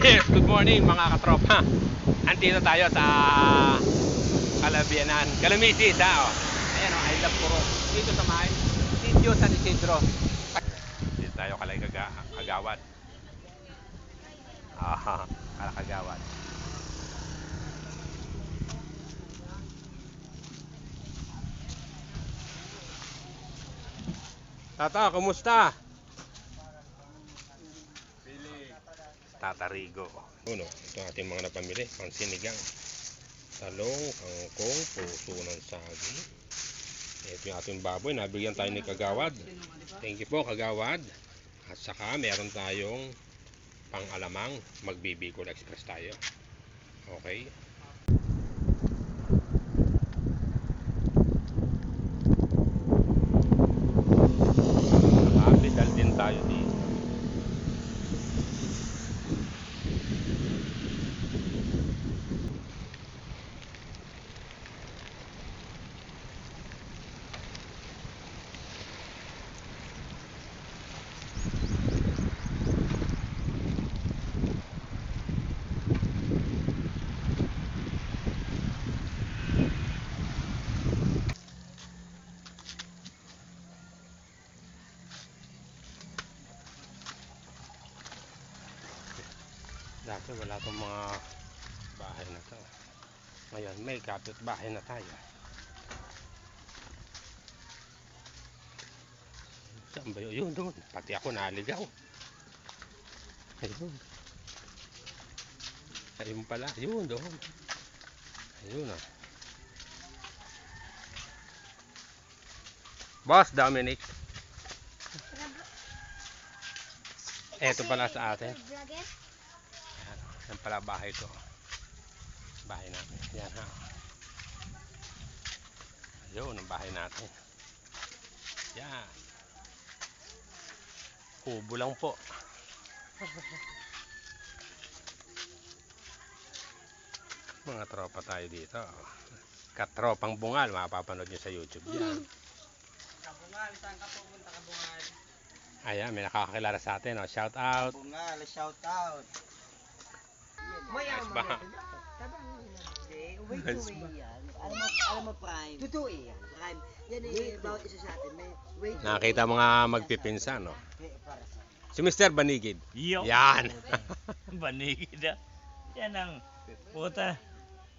Yes, good morning mga katropa. Andito tayo sa Calabianan. Calamisis ha. Oh. Ayan oh, I love Puro. Dito sa may Sitio San Isidro. Dito tayo kalay kaga, kagawad. Ah, kala kagawad. Tata, kumusta? Tatarigo. Uno, ito ating mga napamili. Pansinigang. Talong, kangkong, puso ng saging. Ito yung ating baboy. Nabigyan tayo ni Kagawad. Thank you po, Kagawad. At saka, meron tayong pang-alamang. Magbibicol Express tayo. Okay. Capital din tayo dito. Dati wala tong mga bahay na to. Ngayon may kapit bahay na tayo. Saan ba? Yun doon. Pati ako naligaw. Ayun. Ayun pala. Yun doon. Ayun ah. Boss Dominic. Eto pala sa atin. Yan pala bahay to. Bahay namin. Yan ha. Yun ang bahay natin. Yan. Kubo lang po. Mga tropa tayo dito. Katropang bungal. Mapapanood nyo sa YouTube yan. Kabungal, saan ka pupunta Kabungal? Ayan, may nakakakilala sa atin. Oh. Shout out. Kabungal, shout out. Nice ba? Hindi, way Nice to way yan. Alam mo, alam mo prime. Totoo eh. Prime. Yan eh, bawat isa sa atin may way to Nakita mga magpipinsan. No? Eh, Si Mr. Banigid. Yo. Yan. Banigid ah. Yan ang puta.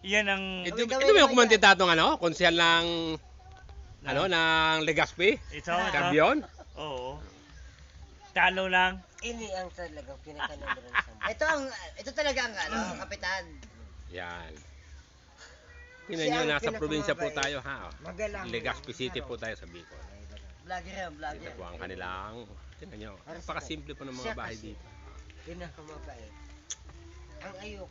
Yan ang Ito, Gawin- ito ba yung gawin kumandidatong ano? Konsyal ng ano ng Legazpi? ito, ito. Cambion? Oo. Talo lang. Ini ang talagang pinakanumbran sa Ito ang, ito talaga ang ano, kapitan. Yan. Tingnan Siya nyo, ang nasa probinsya po tayo ha. Magalang. Legazpi City po tayo sa Bicol. Vlogger yan, Ito vlogger. po ang kanilang, tingnan nyo, napakasimple po ng mga Siya bahay kasi. dito. Pinakamabait. Ang ayok.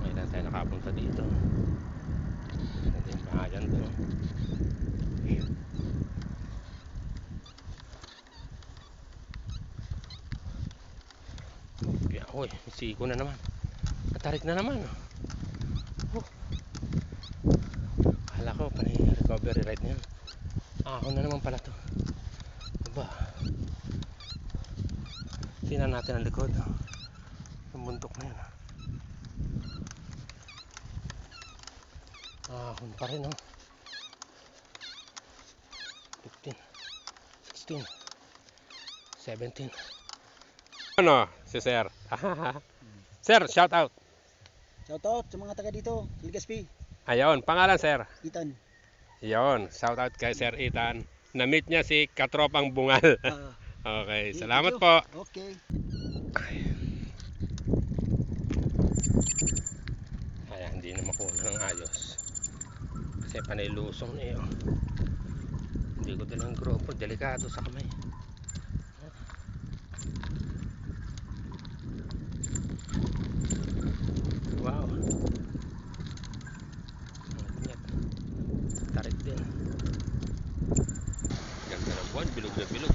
Ngayon lang tayo nakapunta dito. Ito yung bahayan to. Kaya, uy, siko na naman. Natarik na naman. Oh. Kala ko, panay recovery ride na yan. Ahon na naman pala to. Aba. Tingnan natin ang likod. Yung bundok na yan. Ahon pa rin, oh. 15, 16, 17. Ano, si Sir? sir, shout out. Shout out sa mga taga dito, Legazpi, Ayun, pangalan Sir. Itan. Ayun, shout out kay Sir Ethan. Na-meet niya si Katropang Bungal. Ah, okay, salamat po. Okay. Kaya hindi na makuha ng ayos. Kasi panay lusong na yun. Hindi ko dalang grupo, delikado sa kamay. wow. Mantap tarik dia. Yang kalau buat biluk-biluk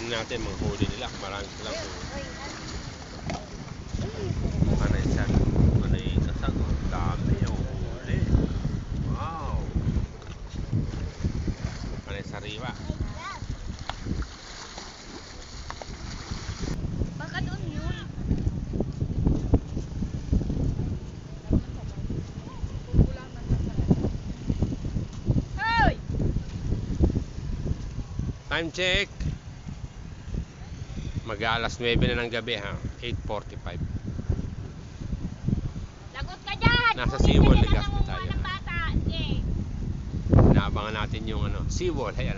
inden att nila Time check. Mag-aalas 9 na ng gabi ha. 8.45. Lagot ka dyan! Nasa seawall, pa tayo. Inaabangan natin yung ano, seawall. Ayan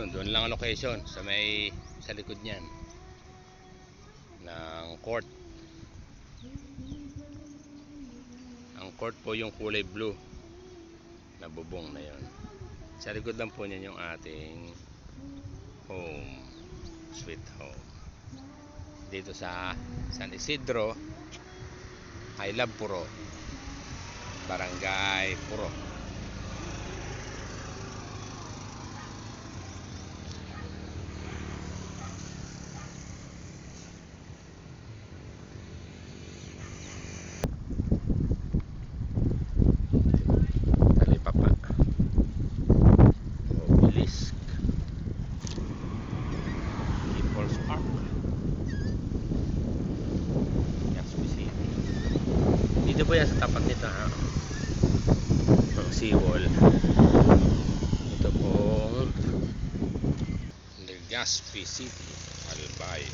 Yun, doon lang ang location sa may sa likod niyan ng court. Ang court po yung kulay blue na bubong na yon. Sa likod lang po niyan yung ating home, sweet home. Dito sa San Isidro, I love Puro. Barangay Puro. Yan sa tapat nito ha. Ang seawall. Ito pong Legazpi City, Albay.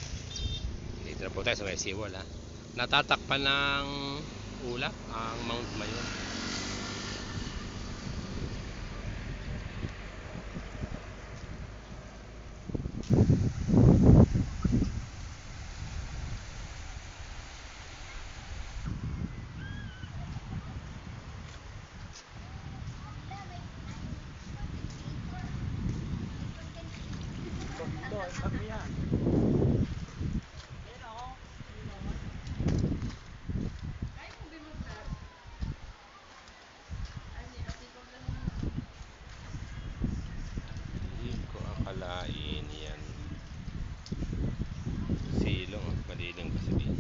Dito na po tayo sa may seawall ha. Natatakpan ng ulap ang Mount Mayon. Hindi ko akalain yan. Silong at malilim kasi din.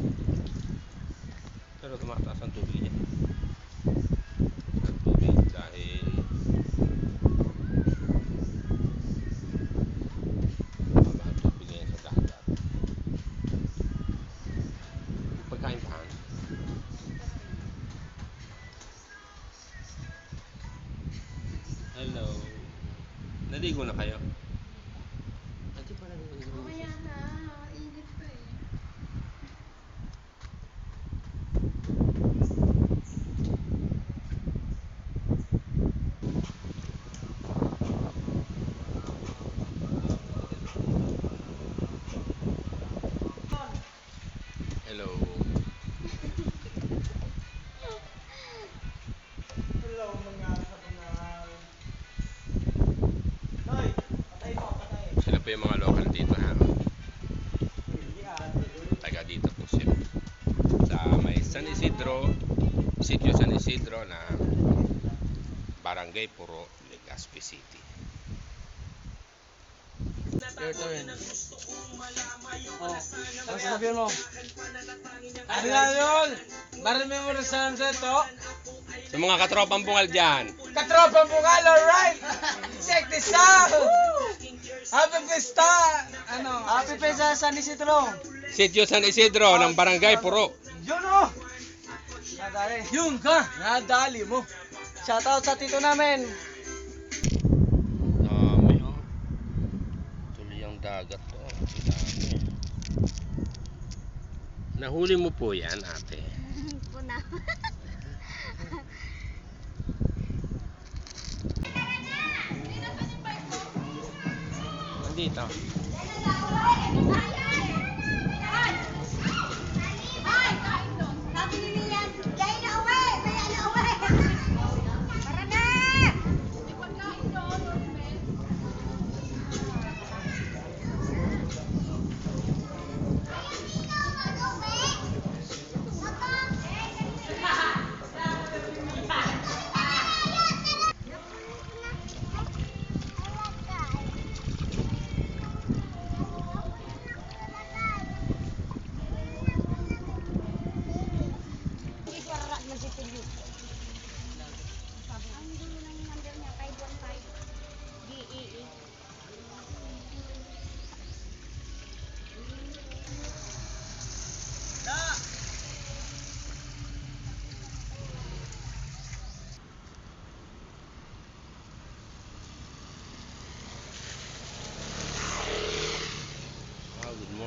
Pero tumataas ang tubig niya. Ang tubig dahil mababa ang tubig ngayon sa dagat. Pagkain pa. Hello. Naligo na kayo? Ati pa naligo. Mamaya na. Init pa eh. Hello. Hello mga kabunal. Hoy, patay mo, patay. Sila po yung mga local dito ha. Hindi ate. Taga dito po sila. Sa may San Isidro, sitio San Isidro na Barangay Puro, Legazpi City. Your turn. Oh, ano sabihin mo? Ano nga yun? Marami mo na sunset, oh. Sa mga katropang bungal dyan, Katropa mo nga, alright! Check this out! Happy Fiesta! Ano? Happy Fiesta San Isidro! Sitio San Isidro ng Barangay Puro. Oh! Nadali. Yun ka! Nadali mo. Shoutout sa tito namin. Dami oh. Tuloy ang dagat to. Ang dami. Nahuli mo po yan, ate. Puna. Nandito. Sabi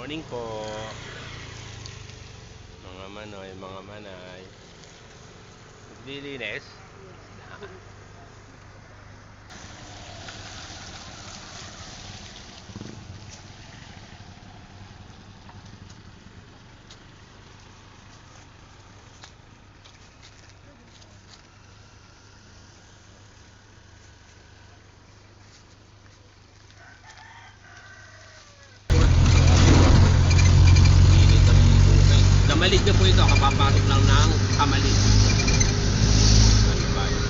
morning po. Mga manoy, mga manay. Naglilinis. Kamalig na po ito. Kapapasok lang ng kamalig. Ano ba yun?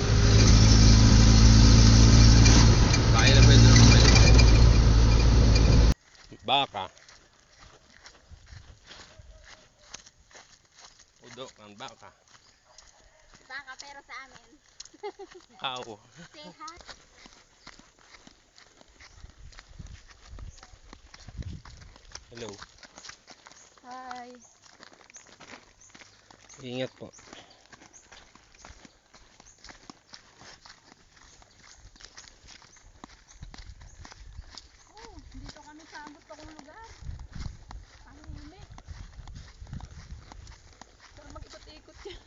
Kaya na pwede ng kamalig. Baka. Udo ang baka. Baka pero sa amin. Say hi. Hello. Hi. Ingat po. Oh, dito kami sa gusto kong lugar. Ang huli. Pero mag-ikot-ikot yan.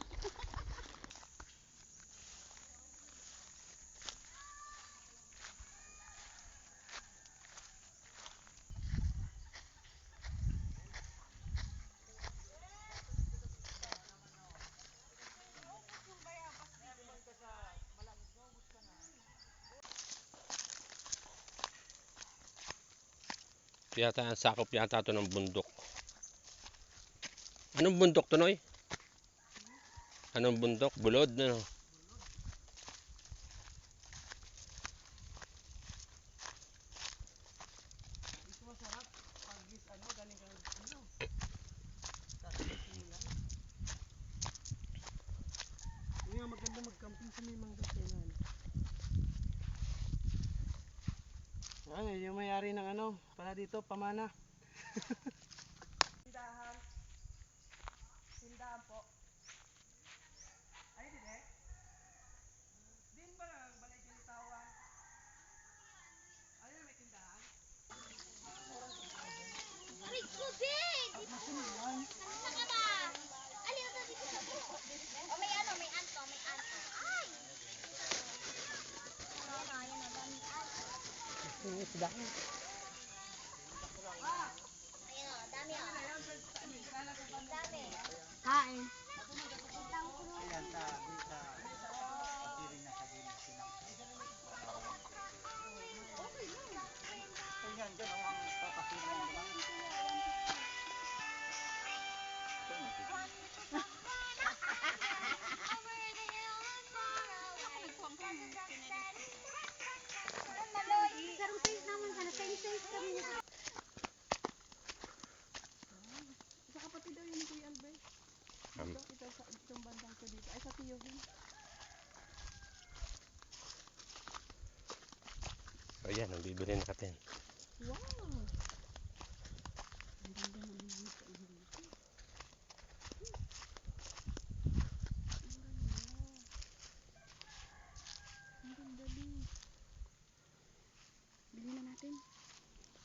Yata ang sakop yata ito ng bundok. Anong bundok to, Noy? Anong bundok? Bulod, ano? Yung yung may-ari ng ano, pala dito, pamana. Tindahan. Tindahan po. Ay, din eh. Din ba lang balay kinitawan? Ayun, may tindahan. Aray ko din! Saan ka ba? Alin na dito sa buko? O may ano, may anto, may anto. Ay! Ayan o, ayan o, dami anto. Ayan o, ayan, ang bibili natin.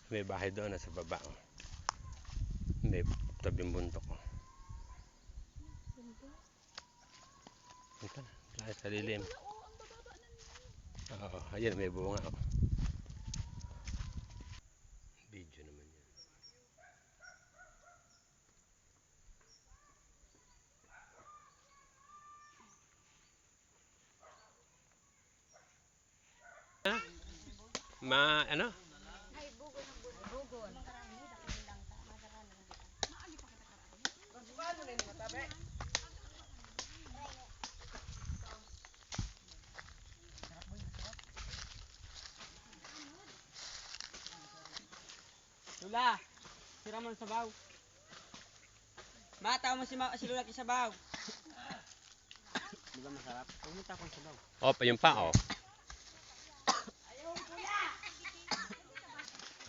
May bahay doon nasa baba. Oh. May tabing bundok. Oh. Ito na, tayo sa lilim. Oo, ayan may bunga. Oh. Video naman yan. Ha? Ma, ano? Lula, sira mo ng sabaw. Mata mo si, ma si Lula kisabaw. Di ba masarap? Pumunta akong sabaw. Oh, pa yung pa, oh.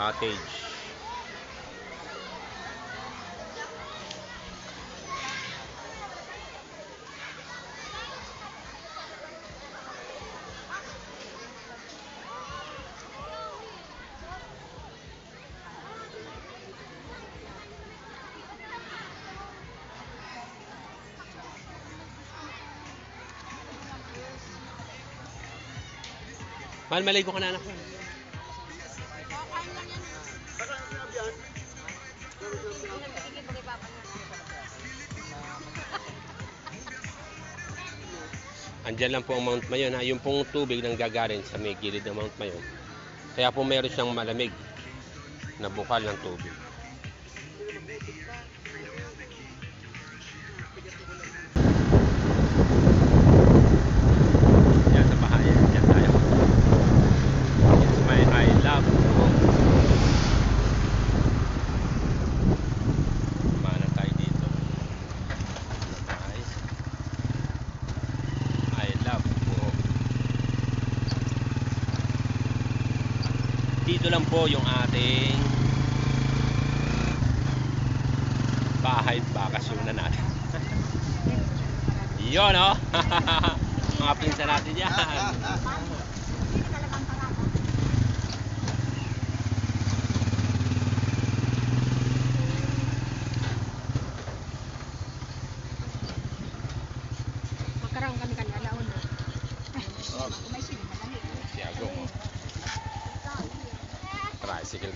cottage. Mahal, maligo ka na anak. Andyan lang po ang Mount Mayon ha. Yung pong tubig nang gagaling sa may gilid ng Mount Mayon. Kaya po meron siyang malamig na bukal ng tubig. 波用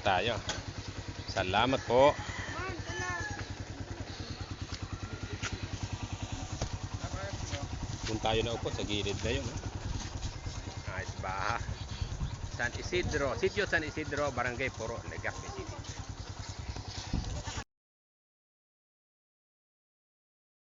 tayo. Salamat po. Kung tayo na upo sa gilid na yun. Ayos ba? San Isidro, Sitio San Isidro, Barangay Puro, Legazpi City.